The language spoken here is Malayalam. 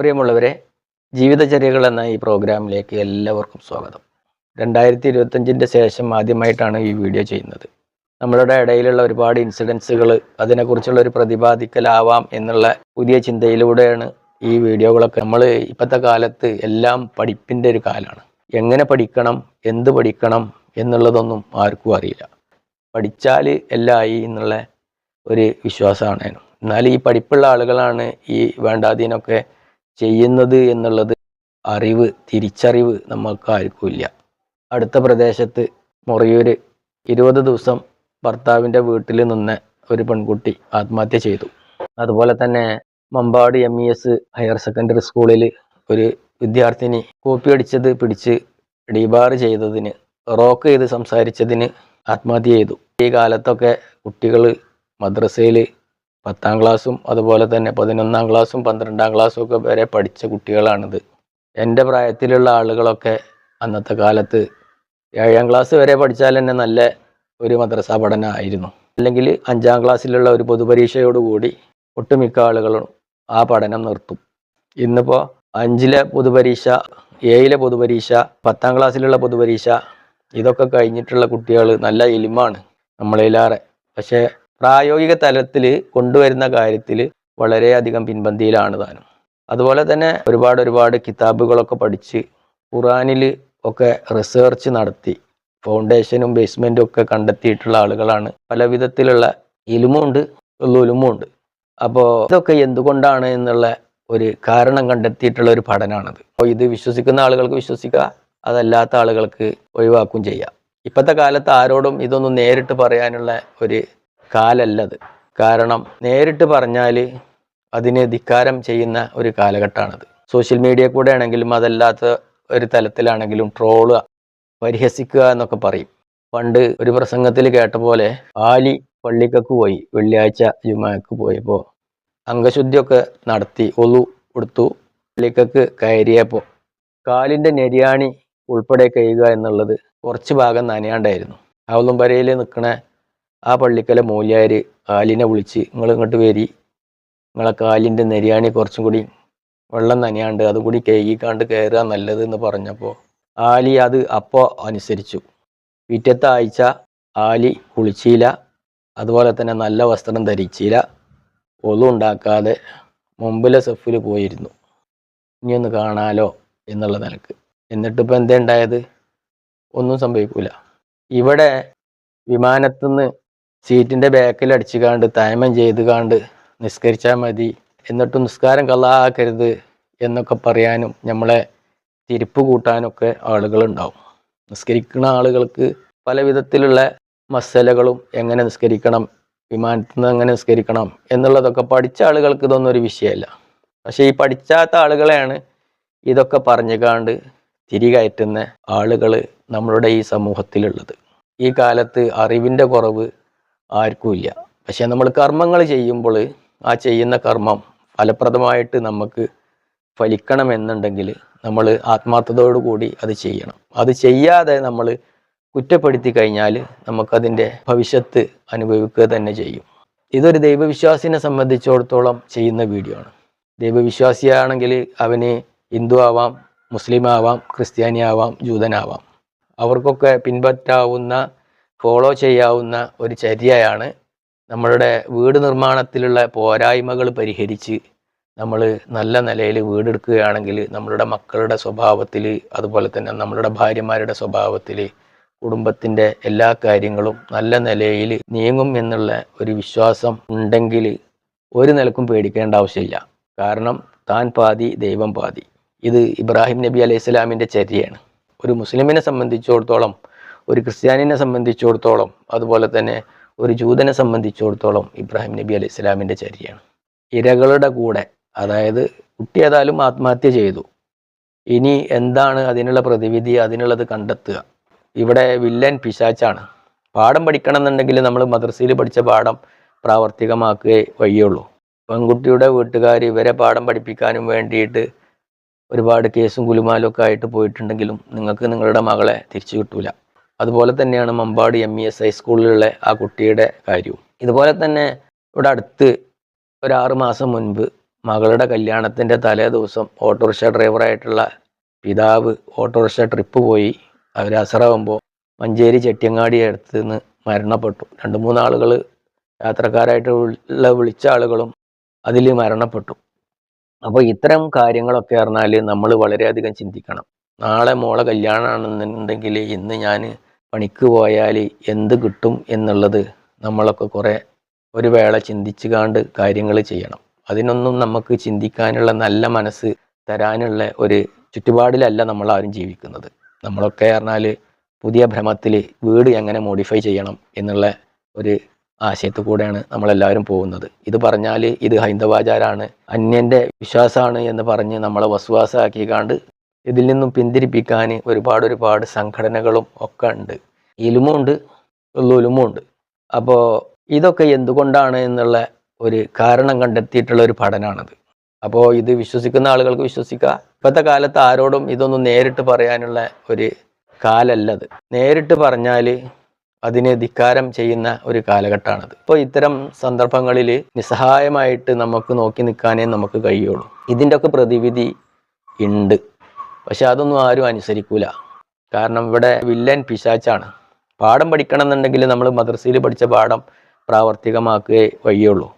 പ്രിയമുള്ളവരെ ജീവിതചര്യകൾ എന്ന ഈ പ്രോഗ്രാമിലേക്ക് എല്ലാവർക്കും സ്വാഗതം. രണ്ടായിരത്തി ഇരുപത്തഞ്ചിന്റെ ശേഷം ആദ്യമായിട്ടാണ് ഈ വീഡിയോ ചെയ്യുന്നത്. നമ്മളുടെ ഇടയിലുള്ള ഒരുപാട് ഇൻസിഡൻസുകൾ അതിനെക്കുറിച്ചുള്ള ഒരു പ്രതിപാദിക്കലാവാം എന്നുള്ള പുതിയ ചിന്തയിലൂടെയാണ് ഈ വീഡിയോകളൊക്കെ നമ്മൾ ഇപ്പോഴത്തെ കാലത്ത് എല്ലാം പഠിപ്പിന്റെ ഒരു കാലമാണ് എങ്ങനെ പഠിക്കണം എന്ത് പഠിക്കണം എന്നുള്ളതൊന്നും ആർക്കും അറിയില്ല. പഠിച്ചാൽ എല്ലായി എന്നുള്ള ഒരു വിശ്വാസമാണ്. എന്നാൽ ഈ പഠിപ്പുള്ള ആളുകളാണ് ഈ വേണ്ടാതീനൊക്കെ ചെയ്യുന്നത് എന്നുള്ളത് അറിവ് തിരിച്ചറിവ് നമുക്ക് ആർക്കുമില്ല അടുത്ത പ്രദേശത്ത് മുറിയൂർ ഇരുപത് ദിവസം ഭർത്താവിന്റെ വീട്ടിൽ നിന്ന് ഒരു പെൺകുട്ടി ആത്മഹത്യ ചെയ്തു. അതുപോലെ തന്നെ Mampad M E S higher secondary സ്കൂളിൽ ഒരു വിദ്യാർത്ഥിനി കോപ്പി അടിച്ചത് പിടിച്ച് ഡിബാർ ചെയ്തതിന് റോക്ക് ചെയ്ത് സംസാരിച്ചതിന് ആത്മഹത്യ ചെയ്തു. ഈ കാലത്തൊക്കെ കുട്ടികൾ മദ്രസയിൽ പത്താം ക്ലാസ്സും അതുപോലെ തന്നെ പതിനൊന്നാം ക്ലാസ്സും പന്ത്രണ്ടാം ക്ലാസ്സും ഒക്കെ വരെ പഠിച്ച കുട്ടികളാണിത്. എന്റെ പ്രായത്തിലുള്ള ആളുകളൊക്കെ അന്നത്തെ കാലത്ത് ഏഴാം ക്ലാസ് വരെ പഠിച്ചാൽ തന്നെ നല്ല ഒരു മദ്രസ പഠനമായിരുന്നു അല്ലെങ്കിൽ അഞ്ചാം ക്ലാസ്സിലുള്ള ഒരു പൊതുപരീക്ഷയോടുകൂടി ഒട്ടുമിക്ക ആളുകളും ആ പഠനം നിർത്തും. ഇന്നിപ്പോൾ അഞ്ചിലെ പൊതുപരീക്ഷ ഏഴിലെ പൊതുപരീക്ഷ പത്താം ക്ലാസ്സിലുള്ള പൊതുപരീക്ഷ ഇതൊക്കെ കഴിഞ്ഞിട്ടുള്ള കുട്ടികൾ നല്ല എലിമാണ് നമ്മളേലേറെ. പക്ഷേ പ്രായോഗിക തലത്തിൽ കൊണ്ടുവരുന്ന കാര്യത്തിൽ വളരെയധികം പിൻപന്തിയിലാണ് താനും. അതുപോലെ തന്നെ ഒരുപാട് ഒരുപാട് കിതാബുകളൊക്കെ പഠിച്ച് ഖുറാനിൽ ഒക്കെ റിസർച്ച് നടത്തി ഫൗണ്ടേഷനും ബേസ്മെന്റും ഒക്കെ കണ്ടെത്തിയിട്ടുള്ള ആളുകളാണ്. പല വിധത്തിലുള്ള ഇലുമുണ്ട് ലുലുമുണ്ട് അപ്പോൾ ഇതൊക്കെ എന്തുകൊണ്ടാണ് എന്നുള്ള ഒരു കാരണം കണ്ടെത്തിയിട്ടുള്ള ഒരു പഠനമാണത് അപ്പോൾ ഇത് വിശ്വസിക്കുന്ന ആളുകൾക്ക് വിശ്വസിക്കുക അതല്ലാത്ത ആളുകൾക്ക് ഒഴിവാക്കും ചെയ്യാം. ഇപ്പോഴത്തെ കാലത്ത് ആരോടും ഇതൊന്നും നേരിട്ട് പറയാനുള്ള ഒരു കാലല്ലത്. കാരണം നേരിട്ട് പറഞ്ഞാൽ അതിനെ ധിക്കാരം ചെയ്യുന്ന ഒരു കാലഘട്ടമാണത്. സോഷ്യൽ മീഡിയ കൂടെ ആണെങ്കിലും അതല്ലാത്ത ഒരു തലത്തിലാണെങ്കിലും ട്രോളുക പരിഹസിക്കുക എന്നൊക്കെ പറയും. പണ്ട് ഒരു പ്രസംഗത്തിൽ കേട്ട പോലെ ആലി പള്ളിക്കൊക്കെ പോയി വെള്ളിയാഴ്ച ജുമാക്ക് പോയപ്പോൾ അംഗശുദ്ധിയൊക്കെ നടത്തി ഒളു കൊടുത്തു പള്ളിക്കക്ക് കയറിയപ്പോൾ കാലിന്റെ നെരിയാണി ഉൾപ്പെടെ കഴിയുക എന്നുള്ളത് കുറച്ച് ഭാഗം നനയാണ്ടായിരുന്നു. അവളും വരയിൽ നിൽക്കണ ആ പള്ളിക്കലെ മൂല്യാർ ആലിനെ വിളിച്ച് നിങ്ങൾ ഇങ്ങോട്ട് വരി. നിങ്ങളെ കാലിന്റെ നെരിയാണി കുറച്ചും കൂടി വെള്ളം നനയാണ്ട് അതുകൂടി കഴുകിക്കാണ്ട് കയറുക നല്ലത് എന്ന് പറഞ്ഞപ്പോൾ ആലി അത് അപ്പോൾ അനുസരിച്ചു. പിറ്റത്തെ ആഴ്ച ആലി കുളിച്ചില്ല അതുപോലെ തന്നെ നല്ല വസ്ത്രം ധരിച്ചില്ല ഒന്നും ഉണ്ടാക്കാതെ മുമ്പിലെ സെഫിൽ പോയിരുന്നു. ഇനി ഒന്ന് കാണാലോ എന്നുള്ള നിലയ്ക്ക്. എന്നിട്ടിപ്പോൾ എന്താ ഉണ്ടായത്? ഒന്നും സംഭവിക്കൂല. ഇവിടെ വിമാനത്തുനിന്ന് സീറ്റിന്റെ ബാക്കിൽ അടിച്ചു കാണ്ട് തയമം ചെയ്ത് കാണ്ട് നിസ്കരിച്ചാൽ മതി. എന്നിട്ടും നിസ്കാരം കള്ളാക്കരുത് എന്നൊക്കെ പറയാനും നമ്മളെ തിരിപ്പ് കൂട്ടാനൊക്കെ ആളുകളുണ്ടാവും. നിസ്കരിക്കുന്ന ആളുകൾക്ക് പല വിധത്തിലുള്ള മസലകളും എങ്ങനെ നിസ്കരിക്കണം വിമാനത്തിൽ നിന്ന് എങ്ങനെ നിസ്കരിക്കണം എന്നുള്ളതൊക്കെ പഠിച്ച ആളുകൾക്ക് ഇതൊന്നും ഒരു വിഷയമല്ല. പക്ഷേ ഈ പഠിച്ചാത്ത ആളുകളെയാണ് ഇതൊക്കെ പറഞ്ഞുകാണ്ട് തിരികയറ്റുന്ന ആളുകൾ നമ്മളുടെ ഈ സമൂഹത്തിലുള്ളത്. ഈ കാലത്ത് അറിവിന്റെ കുറവ് ആർക്കും ഇല്ല. പക്ഷെ നമ്മൾ കർമ്മങ്ങൾ ചെയ്യുമ്പോൾ ആ ചെയ്യുന്ന കർമ്മം ഫലപ്രദമായിട്ട് നമുക്ക് ഫലിക്കണമെന്നുണ്ടെങ്കിൽ നമ്മൾ ആത്മാർത്ഥതയോടുകൂടി അത് ചെയ്യണം. അത് ചെയ്യാതെ നമ്മൾ കുറ്റപ്പെടുത്തി കഴിഞ്ഞാൽ നമുക്കതിന്റെ ഭവിഷ്യത്ത് അനുഭവിക്കുക തന്നെ ചെയ്യും. ഇതൊരു ദൈവവിശ്വാസിനെ സംബന്ധിച്ചിടത്തോളം ചെയ്യുന്ന വീഡിയോ ആണ്. ദൈവവിശ്വാസിയാണെങ്കിൽ അവന് ഹിന്ദു ആവാം മുസ്ലിം ആവാം ക്രിസ്ത്യാനി ആവാം ജൂതനാവാം അവർക്കൊക്കെ പിൻപറ്റാവുന്ന ഫോളോ ചെയ്യാവുന്ന ഒരു ചര്യയാണ് നമ്മളുടെ വീട് നിർമ്മാണത്തിലുള്ള പോരായ്മകൾ പരിഹരിച്ച് നമ്മൾ നല്ല നിലയിൽ വീടെടുക്കുകയാണെങ്കിൽ നമ്മളുടെ മക്കളുടെ സ്വഭാവത്തിൽ അതുപോലെ തന്നെ നമ്മളുടെ ഭാര്യമാരുടെ സ്വഭാവത്തിൽ കുടുംബത്തിന്റെ എല്ലാ കാര്യങ്ങളും നല്ല നിലയിൽ നീങ്ങും എന്നുള്ള ഒരു വിശ്വാസം ഉണ്ടെങ്കിൽ ഒരു നിലക്കും പേടിക്കേണ്ട ആവശ്യമില്ല. കാരണം താൻ പാതി ദൈവം പാതി. ഇത് ഇബ്രാഹിം നബി അലൈഹി സ്വലാമിന്റെ ചര്യയാണ്. ഒരു മുസ്ലിമിനെ സംബന്ധിച്ചിടത്തോളം ഒരു ക്രിസ്ത്യാനിനെ സംബന്ധിച്ചിടത്തോളം അതുപോലെ തന്നെ ഒരു ജൂതനെ സംബന്ധിച്ചിടത്തോളം ഇബ്രാഹിം നബി അലൈഹി ഇസ്ലാമിന്റെ ചര്യയാണ്. ഇരകളുടെ കൂടെ അതായത് കുട്ടി ഏതായാലും ആത്മഹത്യ ചെയ്തു. ഇനി എന്താണ് അതിനുള്ള പ്രതിവിധി അതിനുള്ളത് കണ്ടെത്തുക? ഇവിടെ വില്ലൻ പിശാച്ചാണ്. പാഠം പഠിക്കണം എന്നുണ്ടെങ്കിൽ നമ്മൾ മദ്രസയിൽ പഠിച്ച പാഠം പ്രാവർത്തികമാക്കുകയേ വഴിയുള്ളൂ. പെൺകുട്ടിയുടെ വീട്ടുകാർ ഇവരെ പാഠം പഠിപ്പിക്കാനും വേണ്ടിയിട്ട് ഒരുപാട് കേസും കുലുമാലും ഒക്കെ ആയിട്ട് പോയിട്ടുണ്ടെങ്കിലും നിങ്ങൾക്ക് നിങ്ങളുടെ മകളെ തിരിച്ചു കിട്ടൂല. അതുപോലെ തന്നെയാണ് മമ്പാട് എം ഇ എസ് ഹൈസ്കൂളിലുള്ള ആ കുട്ടിയുടെ കാര്യവും. ഇതുപോലെ തന്നെ ഇവിടെ അടുത്ത് ഒരു ആറ് മാസം മുൻപ് മകളുടെ കല്യാണത്തിന്റെ തലേ ദിവസം ഓട്ടോറിക്ഷ ഡ്രൈവറായിട്ടുള്ള പിതാവ് ഓട്ടോറിക്ഷ ട്രിപ്പ് പോയി. അവർ അസറാവുമ്പോൾ മഞ്ചേരി ചെട്ടിയങ്ങാടി അടുത്ത് നിന്ന് മരണപ്പെട്ടു. രണ്ട് മൂന്നാളുകൾ യാത്രക്കാരായിട്ട് ഉള്ള വിളിച്ച ആളുകളും അതിൽ മരണപ്പെട്ടു. അപ്പോൾ ഇത്തരം കാര്യങ്ങളൊക്കെ പറഞ്ഞാൽ നമ്മൾ വളരെയധികം ചിന്തിക്കണം. നാളെ മോളെ കല്യാണമാണെന്നുണ്ടെങ്കിൽ ഇന്ന് ഞാൻ പണിക്ക് പോയാൽ എന്ത് കിട്ടും എന്നുള്ളത് നമ്മളൊക്കെ കുറേ ഒരു വേള ചിന്തിച്ചു കാണ്ട് കാര്യങ്ങൾ ചെയ്യണം. അതിനൊന്നും നമുക്ക് ചിന്തിക്കാനുള്ള നല്ല മനസ്സ് തരാനുള്ള ഒരു ചുറ്റുപാടിലല്ല നമ്മൾ ആരും ജീവിക്കുന്നത്. നമ്മളൊക്കെ പറഞ്ഞാൽ പുതിയ ഭ്രമത്തിൽ വീട് എങ്ങനെ മോഡിഫൈ ചെയ്യണം എന്നുള്ള ഒരു ആശയത്തു കൂടെയാണ് നമ്മളെല്ലാവരും പോകുന്നത്. ഇത് പറഞ്ഞാൽ ഇത് ഹൈന്ദവാചാരാണ് അന്യന്റെ വിശ്വാസമാണ് എന്ന് പറഞ്ഞ് നമ്മളെ വസുവാസമാക്കിക്കാണ്ട് ഇതിൽ നിന്നും പിന്തിരിപ്പിക്കാൻ ഒരുപാട് ഒരുപാട് സംഘടനകളും ഒക്കെ ഉണ്ട്. ഇലുമുണ്ട് ലുലുമുണ്ട് അപ്പോൾ ഇതൊക്കെ എന്തുകൊണ്ടാണ് എന്നുള്ള ഒരു കാരണം കണ്ടെത്തിയിട്ടുള്ള ഒരു പഠനമാണത് അപ്പോൾ ഇത് വിശ്വസിക്കുന്ന ആളുകൾക്ക് വിശ്വസിക്കുക ഇപ്പോഴത്തെ കാലത്ത് ആരോടും ഇതൊന്നും നേരിട്ട് പറയാനുള്ള ഒരു കാലല്ലത്. നേരിട്ട് പറഞ്ഞാൽ അതിനെ ധിക്കാരം ചെയ്യുന്ന ഒരു കാലഘട്ടമാണത്. ഇപ്പോൾ ഇത്തരം സന്ദർഭങ്ങളിൽ നിസ്സഹായമായിട്ട് നമുക്ക് നോക്കി നിൽക്കാനേ നമുക്ക് കഴിയുള്ളൂ. ഇതിന്റെ ഒക്കെ പ്രതിവിധി ഉണ്ട്. പക്ഷെ അതൊന്നും ആരും അനുസരിക്കൂല. കാരണം ഇവിടെ വില്ലൻ പിശാച്ചാണ്. പാഠം പഠിക്കണം എന്നുണ്ടെങ്കിൽ നമ്മൾ മദ്രസയിൽ പഠിച്ച പാഠം പ്രാവർത്തികമാക്കുകയേ വഴിയുള്ളൂ.